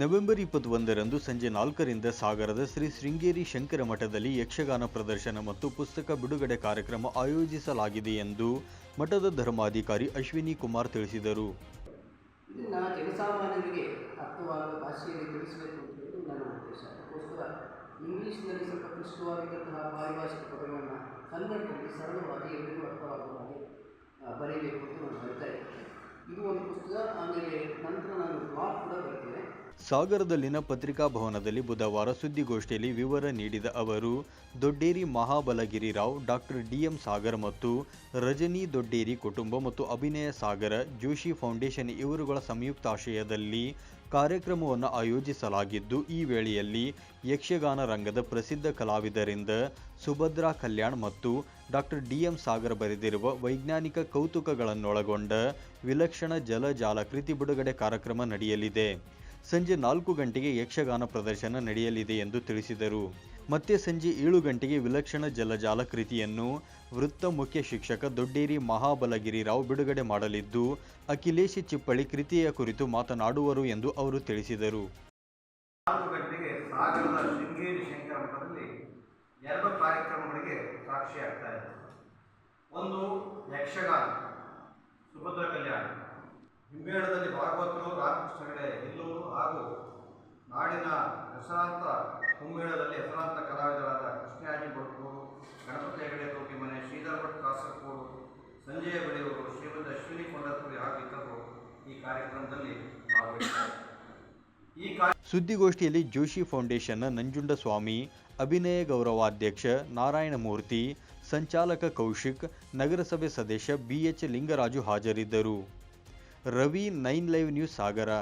November ಇಪ್ಪತ್ತೊಂದರಂದು ಸಂಜೆ ನಾಲ್ಕರಿಂದ ಸಾಗರದ ಶ್ರೀ ಶೃಂಗೇರಿ ಶಂಕರ ಮಠದಲ್ಲಿ ಯಕ್ಷಗಾನ ಪ್ರದರ್ಶನ ಮತ್ತು ಪುಸ್ತಕ ಬಿಡುಗಡೆ ಕಾರ್ಯಕ್ರಮ ಆಯೋಜಿಸಲಾಗಿದೆ ಎಂದು ಮಠದ ಧರ್ಮಾಧಿಕಾರಿ ಅಶ್ವಿನಿ ಕುಮಾರ್ ತಿಳಿಸಿದರು. ಇದು ಒಂದು ಪುಸ್ತಕ, ಆಮೇಲೆ ನಂತರ ನಾನು ಬ್ಲಾಗ್ ಕೂಡ ಬರ್ತೇನೆ. ಸಾಗರದಲ್ಲಿನ ಪತ್ರಿಕಾ ಭವನದಲ್ಲಿ ಬುಧವಾರ ಸುದ್ದಿಗೋಷ್ಠಿಯಲ್ಲಿ ವಿವರ ನೀಡಿದ ಅವರು, ದೊಡ್ಡೇರಿ ಮಹಾಬಲಗಿರಿ ರಾವ್, ಡಾಕ್ಟರ್ ಡಿಎಂ ಸಾಗರ್ ಮತ್ತು ರಜನಿ ದೊಡ್ಡೇರಿ ಕುಟುಂಬ ಮತ್ತು ಅಭಿನಯ ಸಾಗರ, ಜೋಶಿ ಫೌಂಡೇಶನ್ ಇವರುಗಳ ಸಂಯುಕ್ತಾಶ್ರಯದಲ್ಲಿ ಕಾರ್ಯಕ್ರಮವನ್ನು ಆಯೋಜಿಸಲಾಗಿದ್ದು, ಈ ವೇಳೆಯಲ್ಲಿ ಯಕ್ಷಗಾನ ರಂಗದ ಪ್ರಸಿದ್ಧ ಕಲಾವಿದರಿಂದ ಸುಭದ್ರಾ ಕಲ್ಯಾಣ್ ಮತ್ತು ಡಾಕ್ಟರ್ ಡಿಎಂ ಸಾಗರ್ ಬರೆದಿರುವ ವೈಜ್ಞಾನಿಕ ಕೌತುಕಗಳನ್ನೊಳಗೊಂಡ ವಿಲಕ್ಷಣ ಜಲಜಾಲ ಕೃತಿ ಬಿಡುಗಡೆ ಕಾರ್ಯಕ್ರಮ ನಡೆಯಲಿದೆ. ಸಂಜೆ ನಾಲ್ಕು ಗಂಟೆಗೆ ಯಕ್ಷಗಾನ ಪ್ರದರ್ಶನ ನಡೆಯಲಿದೆ ಎಂದು ತಿಳಿಸಿದರು. ಮತ್ತೆ ಸಂಜೆ ಏಳು ಗಂಟೆಗೆ ವಿಲಕ್ಷಣ ಜಲಜಾಲ ಕೃತಿಯನ್ನು ವೃತ್ತ ಮುಖ್ಯ ಶಿಕ್ಷಕ ದೊಡ್ಡೇರಿ ಮಹಾಬಲಗಿರಿ ರಾವ್ ಬಿಡುಗಡೆ ಮಾಡಲಿದ್ದು, ಅಖಿಲೇಶ್ ಚಿಪ್ಪಳಿ ಕೃತಿಯ ಕುರಿತು ಮಾತನಾಡುವರು ಎಂದು ಅವರು ತಿಳಿಸಿದರು. ಎರಡು ಕಾರ್ಯಕ್ರಮಗಳಿಗೆ ಸಾಕ್ಷಿಯಾಗ್ತಾ ಇದೆ. ಒಂದು ಯಕ್ಷಗಾನ, ಸುಭದ್ರ ಕಲ್ಯಾಣ. ಹಿಮ್ಮೇಳದಲ್ಲಿ ಭಾಗವತರು ರಾಮಕೃಷ್ಣ ಹಾಗೂ ನಾಡಿನ ಹೆಸರಾಂತ ಕುಂಭಮೇಳದಲ್ಲಿ ಹೆಸರಾಂತ ಕಲಾವಿದರಾದ ಕೃಷ್ಣಾಜಿ ಬಡ್ಕೂರು ಗಣಪತಿ ಹೆಗಡೆ ತೋಟಿಮನೆ ಶ್ರೀಧರ್ ಭಟ್ ಕಾಸರಕೋಡು ಸಂಜಯ ಬೆಳೆಯೂರು ಶ್ರೀಮಂತ ಅಶ್ವಿನಿ ಕೊಂಡಪುರಿ ಹಾಗೂ ಇತರರು ಈ ಕಾರ್ಯಕ್ರಮದಲ್ಲಿ ಭಾಗವಹಿಸಿದ್ದಾರೆ ಈ ಸುದ್ದಿಗೋಷ್ಠಿಯಲ್ಲಿ ಜೋಶಿ ಫೌಂಡೇಶನ್ನ ನಂಜುಂಡಸ್ವಾಮಿ ಅಭಿನಯ ಗೌರವಾಧ್ಯಕ್ಷ ನಾರಾಯಣಮೂರ್ತಿ, ಸಂಚಾಲಕ ಕೌಶಿಕ್, ನಗರಸಭೆ ಸದಸ್ಯ ಬಿಎಚ್ ಲಿಂಗರಾಜು ಹಾಜರಿದ್ದರು. Ravi, nine live news Sagara.